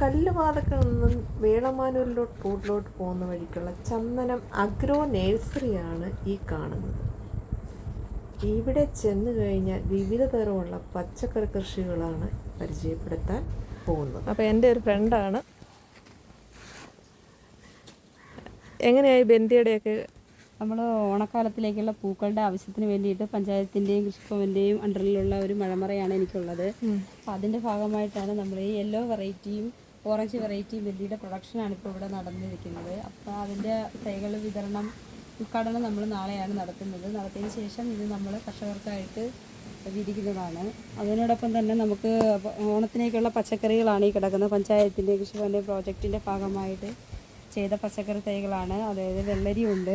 കല്ലുവാതക്കൽ നിന്നും വേളമാനൂരിലോട്ട് റോഡിലോട്ട് പോകുന്ന വഴിക്കുള്ള ചന്ദനം അഗ്രോ നേഴ്സറിയാണ് ഈ കാണുന്നത്. ഇവിടെ ചെന്ന് കഴിഞ്ഞാൽ വിവിധ തരമുള്ള പച്ചക്കറി കൃഷികളാണ് പരിചയപ്പെടുത്താൻ പോകുന്നത്. അപ്പോൾ എന്റെ ഒരു ഫ്രണ്ടാണ് എങ്ങനെയായി ബന്ധിയുടെയൊക്കെ? നമ്മൾ ഓണക്കാലത്തിലേക്കുള്ള പൂക്കളുടെ ആവശ്യത്തിന് വേണ്ടിയിട്ട് പഞ്ചായത്തിന്റെയും കൃഷിഭവന്റെയും അണ്ടറിലുള്ള ഒരു മഴമറയാണ് എനിക്കുള്ളത്. അപ്പം അതിന്റെ ഭാഗമായിട്ടാണ് നമ്മൾ ഈ യെല്ലോ വെറൈറ്റിയും ഓറഞ്ച് വെറൈറ്റി വെല്ലിയുടെ പ്രൊഡക്ഷനാണ് ഇപ്പോൾ ഇവിടെ നടന്നിരിക്കുന്നത്. അപ്പോൾ അതിന്റെ തൈകൾ വിതരണം ഉദ്ഘാടനം നമ്മൾ നാളെയാണ് നടത്തുന്നത്. നടത്തിയതിന് ശേഷം ഇത് നമ്മൾ കർഷകർക്കായിട്ട് വിരിക്കുന്നതാണ്. അതിനോടൊപ്പം തന്നെ നമുക്ക് ഓണത്തിനേക്കുള്ള പച്ചക്കറികളാണ് ഈ കിടക്കുന്നത്. പഞ്ചായത്തിന്റെ കൃഷിഭവന്റെ പ്രോജക്റ്റിന്റെ ഭാഗമായിട്ട് ചെയ്ത പച്ചക്കറി തൈകളാണ്. അതായത് വെള്ളരിയുണ്ട്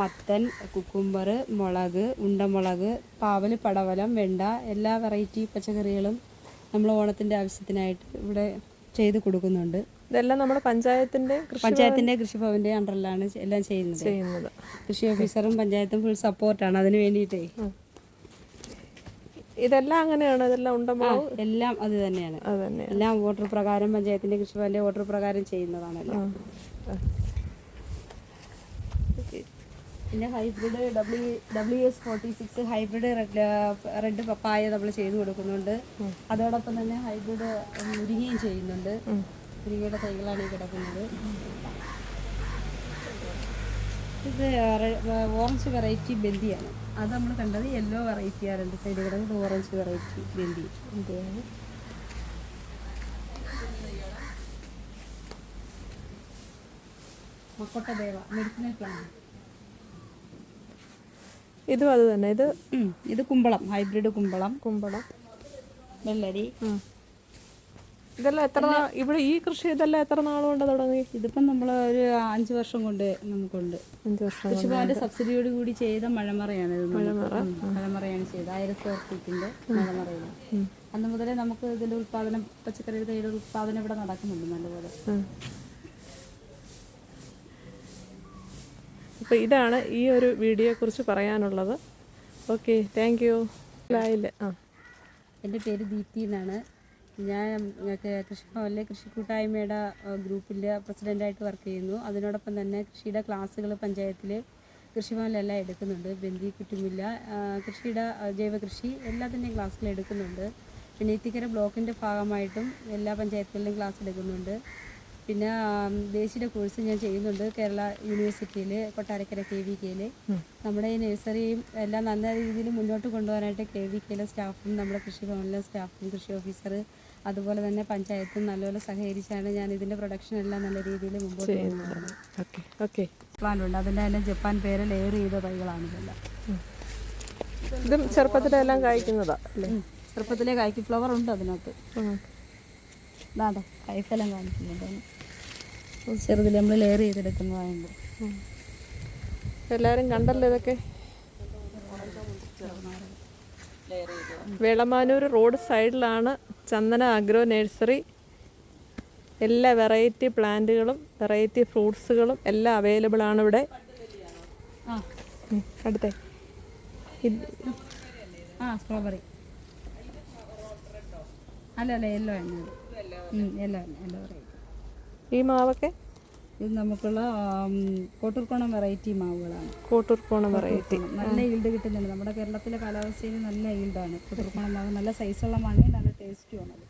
മത്തൻ കുക്കുംബർ മുളക് ഉണ്ടമുളക് പാവൽ പടവലം വെണ്ട എല്ലാ വെറൈറ്റി പച്ചക്കറികളും നമ്മൾ ഓണത്തിന്റെ ആവശ്യത്തിനായിട്ട് ഇവിടെ ചെയ്ത് കൊടുക്കുന്നുണ്ട്. ഇതെല്ലാം നമ്മുടെ പഞ്ചായത്തിന്റെ പഞ്ചായത്തിന്റെ കൃഷിഭവന്റെ അണ്ടറിലാണ് എല്ലാം ചെയ്യുന്നത്. ചെയ്യുന്നത്. കൃഷി ഓഫീസറും പഞ്ചായത്തും ഫുൾ സപ്പോർട്ടാണ് അതിന് വേണ്ടിയിട്ടേ. ഇതെല്ലാം അങ്ങനെയാണ്. ഇതെല്ലാം ഉണ്ടോ എല്ലാം അത് തന്നെയാണ്. എല്ലാം വോട്ടർ പ്രകാരം പഞ്ചായത്തിന്റെ കൃഷിഭവന്റെ വോട്ടർ പ്രകാരം ചെയ്യുന്നതാണല്ലോ. പിന്നെ hybrid W W S forty six hybrid red പപ്പായ നമ്മൾ ചെയ്തു കൊടുക്കുന്നുണ്ട്. അതോടൊപ്പം തന്നെ ഹൈബ്രിഡ് മുരിങ്ങയും ചെയ്യുന്നുണ്ട്. മുരിങ്ങയുടെ തൈകളാണ് ഈ കിടക്കുന്നത്. ഇത് ഓറഞ്ച് വെറൈറ്റി ബന്ദിയാണ് അത് നമ്മൾ കണ്ടത് യെല്ലോ വെറൈറ്റിയാണ് രണ്ട് സൈഡ് കിടക്കുന്നത് ഓറഞ്ച് വെറൈറ്റി ബന്ദി ഇതാണ്. മക്കൊട്ട ദേവ മെഡിസിനൽ പ്ലാന്റ്. ഇതും അത് തന്നെ. ഇത് ഇത് കുമ്പളം ഹൈബ്രിഡ് കുമ്പളം. കുമ്പളം. വെള്ളരി. ഇതെല്ലാം എത്ര ഇവിടെ ഈ കൃഷി ഇതെല്ലാം എത്ര നാളുകൊണ്ട് തുടങ്ങി? ഇതിപ്പം നമ്മൾ ഒരു അഞ്ച് വർഷം കൊണ്ട് നമുക്കുണ്ട്. അഞ്ച് വർഷം കൃഷിഭവന്റെ സബ്സിഡിയോട് കൂടി ചെയ്ത മഴമറയാണ് ഇത് മഴമറയാണ് ചെയ്തത്. ആയിരം സ്ക്വയർ ഫീറ്റിന്റെ മഴമറയാണ്. അന്ന് മുതലേ നമുക്ക് ഇതിന്റെ ഉത്പാദനം പച്ചക്കറിയുടെ ഉത്പാദനം ഇവിടെ നടക്കുന്നുണ്ട് നല്ലപോലെ. അപ്പോൾ ഇതാണ് ഈ ഒരു വീഡിയോയെക്കുറിച്ച് പറയാനുള്ളത്. ഓക്കെ താങ്ക് യു ബായിൽ ആ. എന്റെ പേര് ദീപ്തി എന്നാണ്. ഞാൻ കൃഷിഭവനിലെ കൃഷി കൂട്ടായ്മയുടെ ഗ്രൂപ്പിന്റെ പ്രസിഡന്റായിട്ട് വർക്ക് ചെയ്യുന്നു. അതിനോടൊപ്പം തന്നെ കൃഷിയുടെ ക്ലാസ്സുകൾ പഞ്ചായത്തിൽ കൃഷിഭവനിലെല്ലാം എടുക്കുന്നുണ്ട്. ബന്ദി കുറ്റുമില്ല. കൃഷിയുടെ ആ, ജൈവകൃഷി എല്ലാത്തിന്റെയും ക്ലാസ്സുകൾ എടുക്കുന്നുണ്ട്. പിന്നെ ഇത്തിക്കര ബ്ലോക്കിന്റെ ഭാഗമായിട്ടും എല്ലാ പഞ്ചായത്തുകളിലും ക്ലാസ് എടുക്കുന്നുണ്ട്. പിന്നെ ദേശീയ കോഴ്സ് ഞാൻ ചെയ്യുന്നുണ്ട് കേരള യൂണിവേഴ്സിറ്റിയിൽ കൊട്ടാരക്കര കെ വി കെയിൽ നമ്മുടെ ഈ നഴ്സറിയും എല്ലാം നല്ല രീതിയിൽ മുന്നോട്ട് കൊണ്ടുപോകാനായിട്ട് കെ വി കെയിലെ സ്റ്റാഫും നമ്മുടെ കൃഷി ഭവനിലെ സ്റ്റാഫും കൃഷി ഓഫീസർ അതുപോലെ തന്നെ പഞ്ചായത്തും നല്ലപോലെ സഹകരിച്ചാണ് ഞാൻ ഇതിന്റെ പ്രൊഡക്ഷൻ എല്ലാം നല്ല രീതിയിൽ മുമ്പോട്ട് കൊണ്ടുപോകുന്നത്. പ്ലാനുണ്ട് അതിന്റെ തന്നെ ജപ്പാൻ പേര് ലെയർ ചെയ്ത തൈകളാണ് ഇതെല്ലാം. ഇതും ചെറുപ്പത്തിലെല്ലാം കായ്ക്കുന്നതാ അല്ലേ? ഉം. ചെറുപ്പത്തിലെ കായ്ക്കി. ഫ്ലവർ ഉണ്ട് അതിനകത്ത്. ഉം. ഇതാണ്ടോ കൈഫലം കാണിക്കുന്നുണ്ട്. ചെറുതിൽ നമ്മൾ ലെയർ ചെയ്തെടുക്കുന്നതായുണ്ട് എല്ലാവരും കണ്ടല്ലോ ഇതൊക്കെ? വേളമാനൂർ റോഡ് സൈഡിലാണ് ചന്ദന അഗ്രോ നഴ്സറി എല്ലാ വെറൈറ്റി പ്ലാന്റുകളും വെറൈറ്റി ഫ്രൂട്ട്സുകളും എല്ലാം അവൈലബിൾ ആണ് ഇവിടെ. അടുത്തേ. ആ സ്ട്രോബെറി അല്ല അല്ല യെല്ലോ ആണ്. വെറൈറ്റി ഈ മാവൊക്കെ? ഇത് നമുക്കുള്ള കോട്ടൂർക്കോണം വെറൈറ്റി മാവുകളാണ്. കോട്ടൂർക്കോണം വെറൈറ്റി നല്ല ഈൽഡ് കിട്ടുന്നുണ്ട്. നമ്മുടെ കേരളത്തിലെ കാലാവസ്ഥയിൽ നല്ല ഈൽഡാണ് കോട്ടൂർക്കോണം മാവ് നല്ല സൈസുള്ള മണ്ണി നല്ല ടേസ്റ്റുമാണ് ആണ്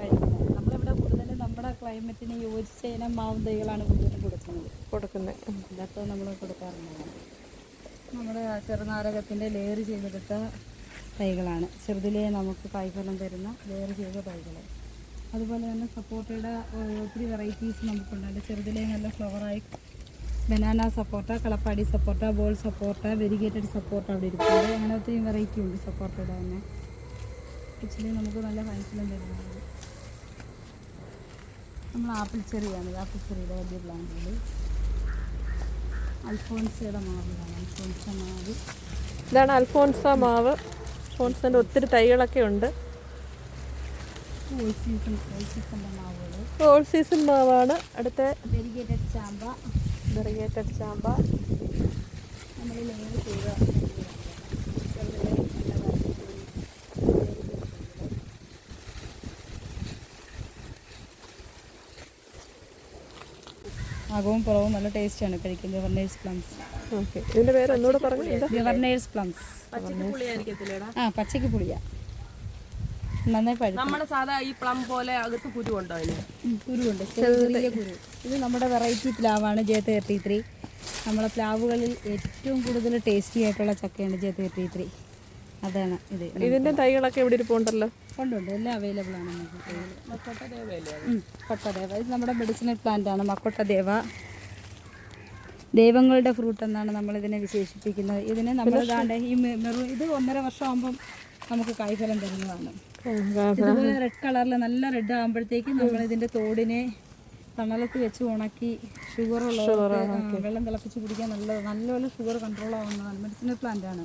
കഴിക്കുന്നത് നമ്മളിവിടെ കൂടുതലും നമ്മുടെ ക്ലൈമറ്റിന് യോജിച്ച ഇനം മാവും തൈകളാണ് കൂടുതലും കൊടുക്കുന്നത്. കൊടുക്കുന്നത്. ഇതൊക്കെ നമ്മൾ കൊടുക്കാറുണ്ട്. നമ്മുടെ ചെറുനാരകത്തിന്റെ ലെയർ ചെയ്തെടുത്ത തൈകളാണ്. ചെറുതിലേ നമുക്ക് കായ്ഫലം തരുന്ന ലെയർ ചെയ്ത തൈകൾ അതുപോലെ തന്നെ സപ്പോർട്ടയുടെ ഒത്തിരി വെറൈറ്റീസ് നമുക്കുണ്ട്. ചെറുതിലേ നല്ല ഫ്ലവറായി ബനാന സപ്പോർട്ട കളപ്പാടി സപ്പോർട്ട ബോൾ സപ്പോർട്ട വെരിഗേറ്റഡ് സപ്പോർട്ട അവിടെ ഇരിക്കുന്നത് അങ്ങനെ ഒത്തിരി വെറൈറ്റി ഉണ്ട് സപ്പോർട്ടയുടെ തന്നെ. ആക്ച്വലി നമുക്ക് നല്ല കായ്ഫലം വരുന്നുണ്ട് നമ്മൾ ആപ്പിൾ ചെറിയാണ്. ആപ്പിൾ ചെറിയുടെ വലിയ പ്ലാന്റുകൾ അൽഫോൺസയുടെ മാവിലാണ് അൽഫോൺസ മാവ്. ഇതാണ് അൽഫോൺസ മാവ്. അൽഫോൺസിന്റെ ഒത്തിരി തൈകളൊക്കെ ഉണ്ട്. All season all all season മാവാണ്. അടുത്ത വെരിഗേറ്റഡ് ചാമ്പ. വെറിഗേറ്റഡ് ചാമ്പ. അകവും പുറവും നല്ല ടേസ്റ്റാണ് കഴിക്കുന്നത്. ഗവർണേഴ്സ് പ്ലംസ് ഓക്കെ ഇതിന്റെ പേര് ഒന്നുകൂടെ പറഞ്ഞു? ഗവർണേഴ്സ് പ്ലംസ് ആ പച്ചക്ക് പുളിയാ. നന്നായി നമ്മുടെ സാധാ ഈ പ്ലം പോലെ അകത്ത് കുരുണ്ടോ അതിന്? കുരുവുണ്ട്. ചെറിയ കുരു. ഇത് നമ്മുടെ വെറൈറ്റി പ്ലാവാണ് ജെ തേർട്ടി ത്രീ നമ്മളെ പ്ലാവുകളിൽ ഏറ്റവും കൂടുതൽ ടേസ്റ്റി ആയിട്ടുള്ള ചക്കയാണ് ജെ തേർട്ടി ത്രീ അതാണ് ഇത്. ഇതിന്റെ തൈകളൊക്കെ ഇവിടെ ഇരിപ്പുണ്ടല്ലോ? കൊണ്ടുണ്ട് എല്ലാം അവൈലബിൾ ആണ് നമുക്ക്. കയ്യിൽ കൊട്ടദേവ ഇത് നമ്മുടെ മെഡിസിനൽ പ്ലാന്റ് ആണ് മക്കൊട്ടദേവ ദൈവങ്ങളുടെ ഫ്രൂട്ട് എന്നാണ് നമ്മൾ ഇതിനെ വിശേഷിപ്പിക്കുന്നത്. ഇതിനെ നമ്മൾ ഈ മെറു ഇത് ഒന്നര വർഷം ആകുമ്പം നമുക്ക് കായ്ഫലം തരുന്നതാണ്. ഇതുപോലെ റെഡ് കളറിൽ നല്ല റെഡ് ആകുമ്പോഴത്തേക്ക് നമ്മൾ ഇതിന്റെ തോടിനെ തണലത്ത് വെച്ച് ഉണക്കി ഷുഗർ ഉള്ള വെള്ളം തിളപ്പിച്ച് കുടിക്കാൻ നല്ല നല്ലപോലെ ഷുഗർ കൺട്രോൾ ആവുന്നതാണ് മെഡിസിനൽ പ്ലാന്റ് ആണ്.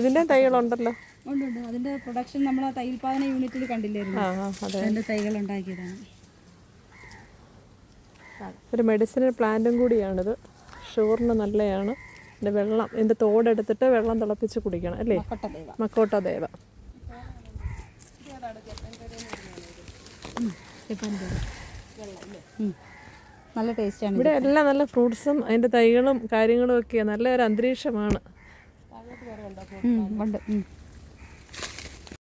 ഇതിന്റെ തൈകളുണ്ടല്ലോ? ഉണ്ട് ഉണ്ട്. അതിന്റെ പ്രൊഡക്ഷൻ നമ്മൾ ആ തൈൽപാദന യൂണിറ്റിൽ കണ്ടില്ലായിരുന്നു? അതിന്റെ തൈകൾ ഉണ്ടാക്കിയതാണ് ഒരു മെഡിസിനൽ പ്ലാന്റും കൂടിയാണിത്. ഷുഗറിന് നല്ലതാണ് ഇതിന്റെ വെള്ളം ഇതിന്റെ തോടെടുത്തിട്ട് വെള്ളം തിളപ്പിച്ച് കുടിക്കണം അല്ലേ? മക്കോട്ട ദേവ നല്ല ടേസ്റ്റാണ് ഇവിടെ എല്ലാം നല്ല ഫ്രൂട്ട്സും അതിന്റെ തൈകളും കാര്യങ്ങളും ഒക്കെ നല്ല ഒരു അന്തരീക്ഷമാണ്. ഉണ്ട്.